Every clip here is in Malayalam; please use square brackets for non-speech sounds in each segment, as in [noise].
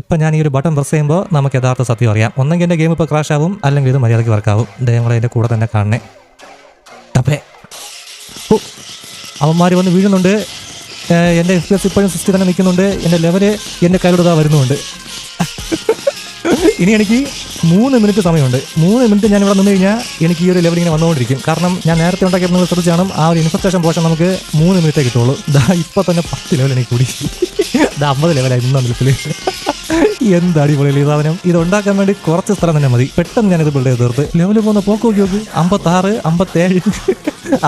ഇപ്പം ഞാൻ ഈ ഒരു ബട്ടൺ പ്രസ് ചെയ്യുമ്പോൾ നമുക്ക് യഥാർത്ഥ സത്യം അറിയാം. ഒന്നെങ്കിൽ എന്റെ ഗെയിം ഇപ്പോൾ ക്രാഷ് ആവും അല്ലെങ്കിൽ ഇത് മര്യാദയ്ക്ക് വർക്കാവും ദയങ്ങളെ എന്റെ കൂടെ തന്നെ കാണണേ. ടപ്പേ ഓ അവന്മാർ വന്ന് വീഴുന്നുണ്ട്. എന്റെ എസ് ഇപ്പോഴും സിസ്റ്റി തന്നെ നിൽക്കുന്നുണ്ട്. എന്റെ ലെവൽ എന്റെ കയ്യിലൂടെ വരുന്നുണ്ട്. ഇനി എനിക്ക് മൂന്ന് മിനിറ്റ് സമയമുണ്ട്. മൂന്ന് മിനിറ്റ് ഞാൻ ഇവിടെ നിന്ന് കഴിഞ്ഞാൽ എനിക്ക് ഈ ഒരു ലെവൽ ഇങ്ങനെ വന്നുകൊണ്ടിരിക്കും. കാരണം ഞാൻ നേരത്തെ ഉണ്ടാക്കിയ നിങ്ങൾ ശ്രദ്ധിച്ചാണ് ആ ഒരു ഇൻഫർട്ടേഷൻ പോഷൻ നമുക്ക് മൂന്ന് മിനിറ്റേ കിട്ടുള്ളൂ ദാ ഇപ്പൊ തന്നെ പത്ത് ലെവൽ എനിക്ക് കൂടി. ദാ അമ്പത് ലെവലായി മൂന്നാം നിൽപ്പിൽ എന്ത് അടിപൊളി സാധനം ഇത് ഉണ്ടാക്കാൻ വേണ്ടി കുറച്ച് സ്ഥലം തന്നെ മതി. പെട്ടെന്ന് ഞാനിത് ബിൽഡ് ചെയ്ത് തീർത്ത്. ലെവൽ പോകുന്ന പോക്കോക്കി നോക്ക് അമ്പത്താറ് അമ്പത്തേഴ്.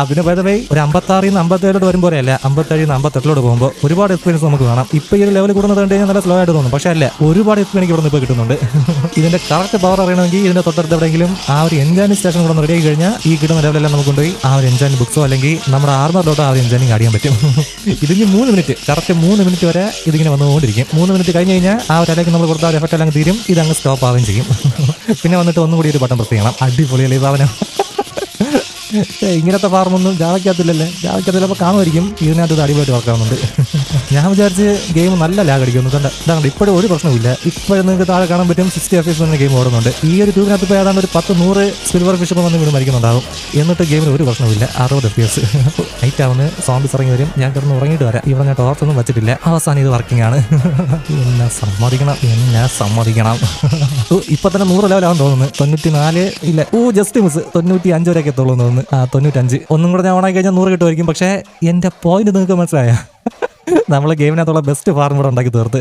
അതിന് പകരമേ ഒരു അമ്പത്തി ആറിൽ നിന്ന് അമ്പത്തി ഏഴോട്ട് വരുമ്പോൾ അല്ല? അമ്പത്തേഴിൽ നിന്ന് അമ്പത്തെട്ടിലോട്ട് പോകുമ്പോൾ ഒരുപാട് എക്സ്പീരിയൻസ് നമുക്ക് കാണാം. ഇപ്പൊ ഈ ഒരു ലെവൽ കൂടുന്നത് കണ്ടു കഴിഞ്ഞാൽ നല്ല സ്ലോ ആയിട്ട് തോന്നും. പക്ഷേ അല്ല ഒരുപാട് എക്സ്പീരിയൻസ് ഇവിടെ നിന്ന് ഇപ്പോൾ കിട്ടുന്നുണ്ട്. [laughs] ഇതിന്റെ കറക്റ്റ് പവർ അറിയണമെങ്കിൽ ഇതിന്റെ തൊട്ടടുത്ത് എവിടെയെങ്കിലും ആ ഒരു എൻജാനി സ്റ്റേഷൻ കൂടെ റെഡി കഴിഞ്ഞാൽ ഈ കിട്ടുന്ന ലെവലെല്ലാം നമുക്ക് കൊണ്ടുപോയി ആ ഒരു എൻജാനി ബുക്സോ അല്ലെങ്കിൽ നമ്മുടെ ആർമറിലോട്ട് ആ ഒരു എൻജാനിങ് അടിയാൻ പറ്റും. [laughs] ഇതിന് മൂന്ന് മിനിറ്റ് കറക്റ്റ് മൂന്ന് മിനിറ്റ് വരെ ഇതിങ്ങനെ വന്നുകൊണ്ടിരിക്കും. മൂന്ന് മിനിറ്റ് കഴിഞ്ഞ് കഴിഞ്ഞാൽ ആ ഒരു അലക്ക് നമ്മൾ കൊടുത്ത ഒരു എഫക്റ്റ് എല്ലാം തീരും. ഇതങ്ങ് സ്റ്റോപ്പ് ആവുകയും ചെയ്യും. [laughs] പിന്നെ വന്നിട്ട് ഒന്നും കൂടി ഒരു ബട്ടൺ പ്രസ് ചെയ്യണം. അടിപൊളിയല്ലേ സാധനം. ഇങ്ങനത്തെ ഫാർമൊന്നും ജാവയ്ക്കകത്തില്ലല്ലേ? ജാവയ്ക്കകത്തില്ലപ്പോൾ കാണുമായിരിക്കും. ഇതിനകത്ത് ഇത് അടിപൊളിയായിട്ട് വർക്കാവുന്നുണ്ട് ഞാൻ വിചാരിച്ച് ഗെയിം നല്ല ലാഗ് അടിക്കുന്നു. കണ്ട? ഇതാണ്ട് ഇപ്പോഴും ഒരു പ്രശ്നമില്ല ഇപ്പോഴും നിങ്ങൾക്ക് താഴെ കാണാൻ പറ്റും സിക്സ്റ്റി എഫ് എസ് തന്നെ ഗെയിം ഓടുന്നുണ്ട്. ഈ ഒരു ട്യൂബിനകത്ത് ഇപ്പോൾ ഏതാണ്ട് ഒരു പത്ത് നൂറ് സിൽവർ ഫിഷ് വന്ന് വീട് മരിക്കുന്നുണ്ടാവും. എന്നിട്ട് ഗെയിമിൽ ഒരു പ്രശ്നമില്ല അറുപത് എഫ് എസ് നൈറ്റ് ആവുന്ന. സോംബിസ് ഇറങ്ങി വരും. ഞാൻ കിടന്ന് ഉറങ്ങിയിട്ട് വരാം. ഇവിടെ ഞാൻ ടോർച്ചൊന്നും വെച്ചിട്ടില്ല. അവസാനം ഇത് വർക്കിംഗ് ആണ്. [laughs] എന്നെ സമ്മതിക്കണം. എന്നെ സമ്മതിക്കണം. [laughs] ഇപ്പൊ തന്നെ നൂറ് ലെവലാണെന്ന് തോന്നുന്നു. തൊണ്ണൂറ്റി നാല് ഇല്ല. ഓ ജസ്റ്റ് മിസ് തൊണ്ണൂറ്റി അഞ്ച് വരെയൊക്കെ എത്തുള്ളൂ തോന്നുന്നു. ആ തൊണ്ണൂറ്റഞ്ച്. ഒന്നും കൂടെ ഞാൻ ഓണായി കഴിഞ്ഞാൽ നൂറ് കിട്ടുമായിരിക്കും. പക്ഷേ എന്റെ പോയിന്റ് നിങ്ങൾക്ക് മനസ്സിലായ? നമ്മളെ ഗെയിമിനകത്തുള്ള ബെസ്റ്റ് ഫാർം ഇവിടെ ഉണ്ടാക്കി തീർത്ത്.